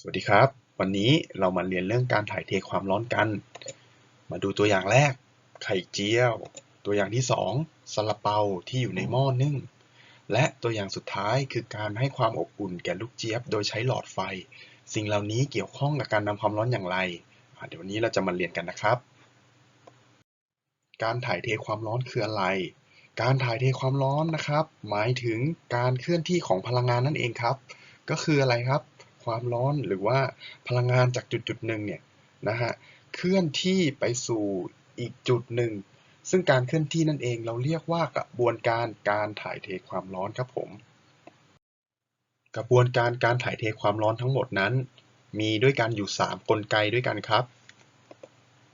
สวัสดีครับ วันนี้เรามาเรียนเรื่องการถ่ายเทความร้อนกัน มาดูตัวอย่างแรก ไข่เจียว ตัวอย่างที่สองซาลาเปาที่อยู่ในหม้อนึ่ง และตัวอย่างสุดท้ายคือการให้ความอบอุ่นแก่ลูกเจี๊ยบ โดยใช้หลอดไฟ สิ่งเหล่านี้เกี่ยวข้องกับการนำความร้อนอย่างไร เดี๋ยววันนี้เราจะมาเรียนกันนะครับ การถ่ายเทความร้อนคืออะไร การถ่ายเทความร้อนนะครับ หมายถึงการเคลื่อนที่ของพลังงานนั่นเองครับ ก็คืออะไรครับ ความร้อนหรือว่าพลังงานจากจุดจุดหนึ่งเนี่ยนะฮะเคลื่อนที่ไปสู่อีกจุดหนึ่ง ซึ่งการเคลื่อนที่นั่นเองเราเรียกว่ากระบวนการการถ่ายเทความร้อนครับผม กระบวนการการถ่ายเทความร้อนทั้งหมดนั้น มีด้วยกันอยู่ 3 กลไกด้วยกันครับ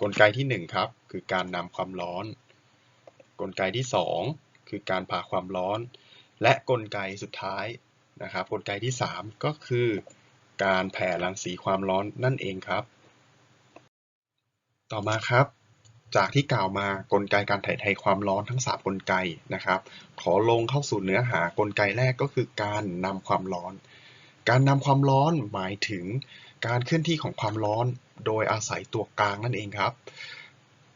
กลไกที่ 1 ครับ คือการนำความร้อน กลไกที่ 2 คือการพาความร้อน และกลไกสุดท้ายนะครับกลไกที่ 3 ก็คือ การแผ่รังสีความร้อนนั่นเองครับ ต่อมาครับ จากที่กล่าวมากลไกการถ่ายเทความร้อนทั้ง 3 กลไกนะครับ ขอลงเข้าสู่เนื้อหากลไกแรกก็คือการนำความร้อน การนำความร้อนหมายถึงการเคลื่อนที่ของความร้อนโดยอาศัยตัวกลางนั่นเองครับ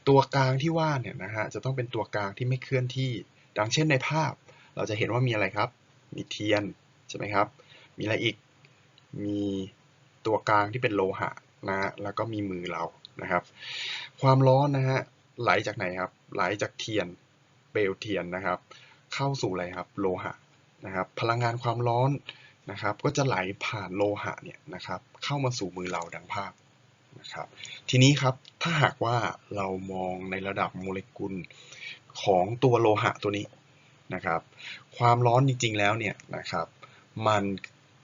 ตัวกลางที่ว่าเนี่ยนะฮะจะต้องเป็นตัวกลางที่ไม่เคลื่อนที่ ดังเช่นในภาพ เราจะเห็นว่ามีอะไรครับ มีเทียนใช่ไหมครับ มีอะไรอีก มีตัวกลางที่เป็นโลหะนะฮะแล้วก็มีมือเรานะครับ ความร้อนนะฮะไหลจากไหนครับ ไหลจากเทียนเปลวเทียนนะครับ เข้าสู่อะไรครับโลหะนะครับ พลังงานความร้อนนะครับ ก็จะไหลผ่านโลหะเนี่ยนะครับ เข้ามาสู่มือเราดังภาพนะครับ ทีนี้ครับถ้าหากว่าเรามองในระดับโมเลกุลของตัวโลหะตัวนี้นะครับ ความร้อนจริงๆแล้วเนี่ยนะครับ มัน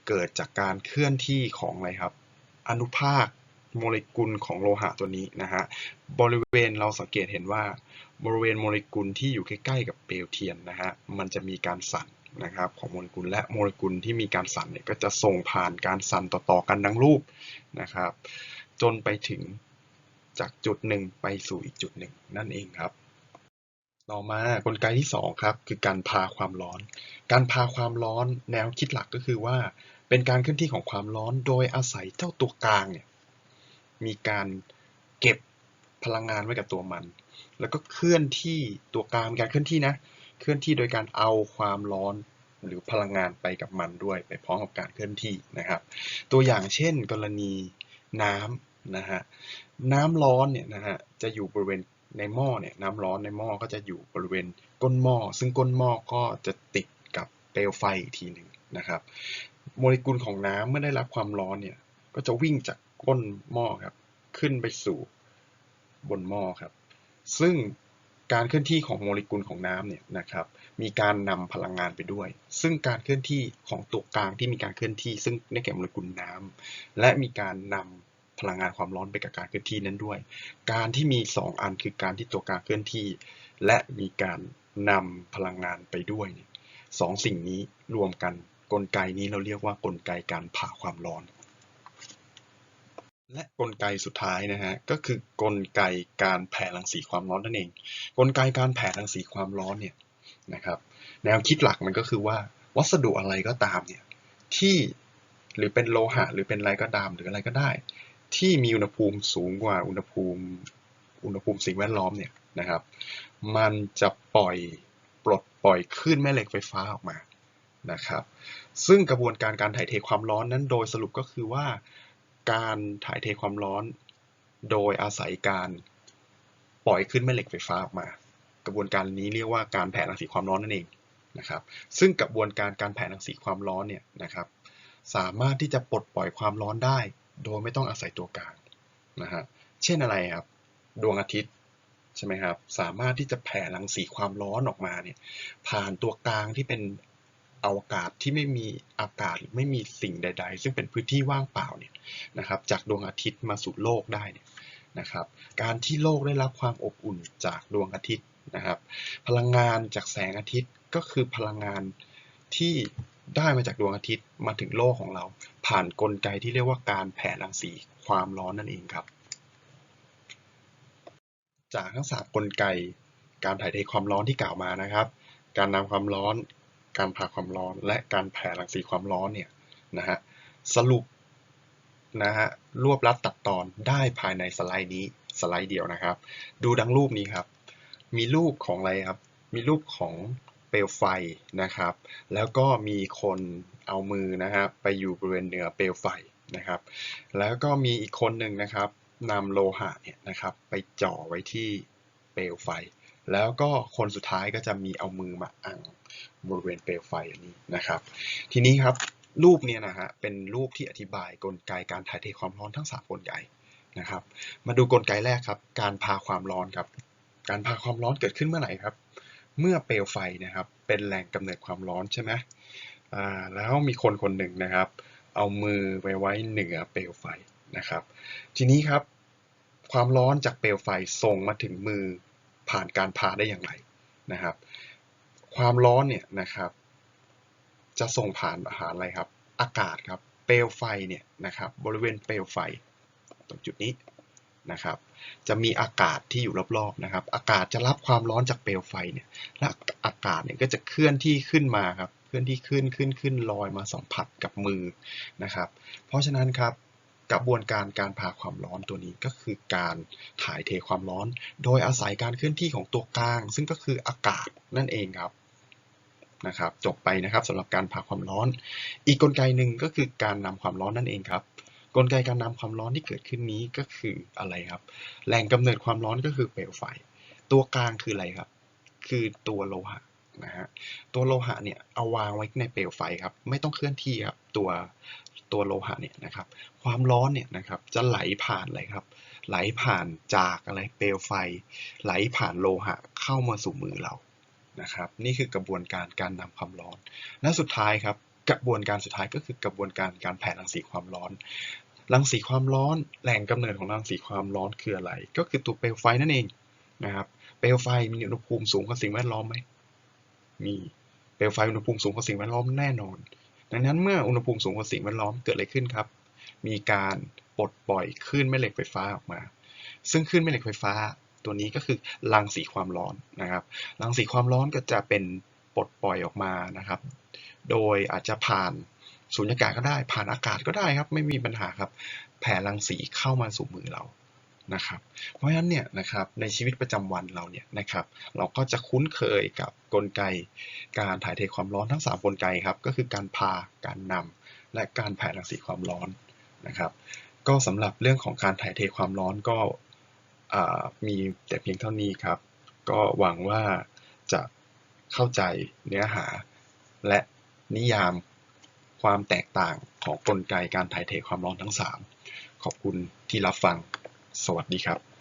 เกิดจากการเคลื่อนที่ของอะไรครับ อนุภาคโมเลกุลของโลหะตัวนี้นะฮะบริเวณเราสังเกตเห็นว่าบริเวณโมเลกุลที่อยู่ใกล้ๆกับเปลวเทียนนะฮะมันจะมีการสั่นนะครับของโมเลกุลและโมเลกุลที่มีการสั่นเนี่ยก็จะส่งผ่านการสั่นต่อๆกันดังรูปนะครับ จนไปถึงจากจุดหนึ่งไปสู่อีกจุดหนึ่งนั่นเองครับ ต่อมากลไกที่2ครับคือการพาความร้อน การพาความร้อนแนวคิดหลักก็คือว่า เป็นการเคลื่อนที่ของความร้อนโดยอาศัยเจ้าตัวกลางเนี่ยมีการเก็บพลังงานไว้กับตัวมัน แล้วก็เคลื่อนที่ตัวกลางการเคลื่อนที่นะ เคลื่อนที่โดยการเอาความร้อนหรือพลังงานไปกับมันด้วย ไปพร้อมกับการเคลื่อนที่นะครับ ตัวอย่างเช่นกรณีน้ำนะฮะน้ำร้อนเนี่ยนะฮะจะอยู่บริเวณในหม้อเนี่ยน้ำร้อนในหม้อก็จะอยู่บริเวณก้นหม้อซึ่งก้นหม้อก็จะติดกับเปลวไฟอีกทีหนึ่งนะครับ โมเลกุลของน้ำเมื่อได้รับความร้อนเนี่ย ก็จะวิ่งจากก้นหม้อครับ ขึ้นไปสู่บนหม้อครับ ซึ่งการเคลื่อนที่ของโมเลกุลของน้ำเนี่ยนะครับ มีการนำพลังงานไปด้วย ซึ่งการเคลื่อนที่ของตัวกลางที่มีการเคลื่อนที่ ซึ่งได้แก่โมเลกุลน้ำและมีการนำพลังงานความร้อนไปกับการเคลื่อนที่นั้นด้วย การที่มี 2 อันคือการที่ตัวกลางเคลื่อนที่ และมีการนำพลังงานไปด้วยสองสิ่งนี้รวมกัน กลไกนี้เราเรียกว่ากลไกการผ่าความร้อน และกลไกสุดท้ายนะฮะก็คือกลไกการแผ่รังสีความร้อนนั่นเอง กลไกการแผ่รังสีความร้อนเนี่ยนะครับ แนวคิดหลักมันก็คือว่าวัสดุอะไรก็ตามเนี่ยที่หรือเป็นโลหะหรือเป็นอะไรก็ตามหรืออะไรก็ได้ ที่มีอุณหภูมิสูงกว่าอุณหภูมิอุณหภูมิสิ่งแวดล้อมเนี่ยนะครับ มันจะปล่อยปลดปล่อยคลื่นแม่เหล็กไฟฟ้าออกมา นะครับ ซึ่งกระบวนการการถ่ายเทความร้อนนั้นโดยสรุปก็คือว่า การถ่ายเทความร้อน โดยอาศัยการปล่อยขึ้นแม่เหล็กไฟฟ้าออกมา กระบวนการนี้เรียกว่าการแผ่รังสีความร้อนนั่นเองนะครับ ซึ่งกระบวนการการแผ่รังสีความร้อนเนี่ยนะครับสามารถที่จะปลดปล่อยความร้อนได้ โดยไม่ต้องอาศัยตัวกลางนะฮะ เช่นอะไรครับ ดวงอาทิตย์ใช่ไหมครับ สามารถที่จะแผ่รังสีความร้อนออกมาเนี่ยผ่านตัวกลางที่เป็น อวกาศที่ไม่มีอากาศหรือไม่มีสิ่งใด ๆ ซึ่งเป็นพื้นที่ว่างเปล่าเนี่ยนะครับ จากดวงอาทิตย์มาสู่โลกได้เนี่ยนะครับ การที่โลกได้รับความอบอุ่นจากดวงอาทิตย์นะครับ พลังงานจากแสงอาทิตย์ก็คือพลังงานที่ได้มาจากดวงอาทิตย์มาถึงโลกของเรา ผ่านนกลไกที่เรียกว่าการแผ่รังสีความร้อนนั่นเองครับ จากทั้งสามกลไกการถ่ายเทความร้อนที่กล่าวมานะครับ การนำความร้อน การพาความร้อน และการแผ่รังสีความร้อนเนี่ยนะฮะสรุปนะฮะรวบรัดตัดตอนได้ภายในสไลด์นี้สไลด์เดียวนะครับ ดูดังรูปนี้ครับ มีรูปของอะไรครับ มีรูปของเปลวไฟนะครับ แล้วก็มีคนเอามือนะฮะไปอยู่บริเวณเหนือเปลวไฟนะครับ แล้วก็มีอีกคนหนึ่งนะครับนำโลหะเนี่ยนะครับไปจ่อไว้ที่เปลวไฟ แล้วก็คนสุดท้ายก็จะมีเอามือมาอังบริเวณเปลวไฟอันนี้นะครับ ทีนี้ครับรูปเนี่ยนะฮะเป็นรูปที่อธิบายกลไกการถ่ายเทความร้อนทั้ง 3 กลไกนะครับ มาดูกลไกแรกครับ การพาความร้อนครับ การพาความร้อนเกิดขึ้นเมื่อไหร่ครับ เมื่อเปลวไฟนะครับเป็นแหล่งกำเนิดความร้อนใช่ไหมอ่าแล้วมีคนคนหนึ่งนะครับ เอามือไปไว้เหนือเปลวไฟนะครับ ทีนี้ครับความร้อนจากเปลวไฟส่งมาถึงมือ ผ่านการพาได้อย่างไรนะครับ ความร้อนเนี่ยนะครับ จะส่งผ่านหาอะไรครับ อากาศครับเปลวไฟเนี่ยนะครับ บริเวณเปลวไฟ ตรงจุดนี้นะครับ จะมีอากาศที่อยู่รอบๆนะครับ อากาศจะรับความร้อนจากเปลวไฟเนี่ยและอากาศเนี่ยก็จะเคลื่อนที่ขึ้นมาครับ เคลื่อนที่ขึ้นขึ้นขึ้นลอยมาสัมผัสกับมือนะครับ เพราะฉะนั้นครับ กระบวนการการพาความร้อนตัวนี้ก็คือการถ่ายเทความร้อน โดยอาศัยการเคลื่อนที่ของตัวกลาง ซึ่งก็คืออากาศนั่นเองครับนะครับ จบไปนะครับสำหรับการพาความร้อน อีกกลไกหนึ่งก็คือการนำความร้อนนั่นเองครับ กลไกการนำความร้อนที่เกิดขึ้นนี้ก็คืออะไรครับ แหล่งกำเนิดความร้อนก็คือเปลวไฟ ตัวกลางคืออะไรครับ คือตัวโลหะ นะฮะตัวโลหะเนี่ยเอาวางไว้ในเปลวไฟครับ ไม่ต้องเคลื่อนที่ครับตัวตัวโลหะเนี่ยนะครับความร้อนเนี่ยนะครับจะไหลผ่านอะไรครับ ไหลผ่านจากอะไรเปลวไฟ ไหลผ่านโลหะเข้ามาสู่มือเรานะครับ นี่คือกระบวนการการนำความร้อน และสุดท้ายครับกระบวนการสุดท้ายก็คือกระบวนการการแผ่รังสีความร้อนรังสีความร้อนแหล่งกำเนิดของรังสีความร้อนคืออะไร ก็คือตัวเปลวไฟนั่นเองนะครับเปลวไฟมีอุณหภูมิสูงกว่าสิ่งแวดล้อมไหม มีเปลวไฟอุณหภูมิสูงกว่าสิ่งแวดล้อมแน่นอน ดังนั้นเมื่ออุณหภูมิสูงกว่าสิ่งแวดล้อมเกิดอะไรขึ้นครับ มีการปลดปล่อยคลื่นแม่เหล็กไฟฟ้าออกมา ซึ่งคลื่นแม่เหล็กไฟฟ้า ตัวนี้ก็คือรังสีความร้อนนะครับ รังสีความร้อนก็จะเป็นปลดปล่อยออกมานะครับ โดยอาจจะผ่านสูญญากาศก็ได้ ผ่านอากาศก็ได้ครับ ไม่มีปัญหาครับ แผ่รังสีเข้ามาสู่มือเรา นะครับ เพราะฉะนั้นเนี่ยนะครับในชีวิตประจำวันเราเนี่ยนะครับเราก็จะคุ้นเคยกับกลไก การถ่ายเทความร้อนทั้ง 3 กลไกครับก็คือการพาการนำและการแผ่รังสีความร้อนนะครับ ก็สำหรับเรื่องของการถ่ายเทความร้อนก็มีแต่เพียงเท่านี้ครับ ก็หวังว่าจะเข้าใจเนื้อหา และนิยามความแตกต่างของกลไกการถ่ายเทความร้อนทั้ง 3 ขอบคุณที่รับฟัง สวัสดีครับ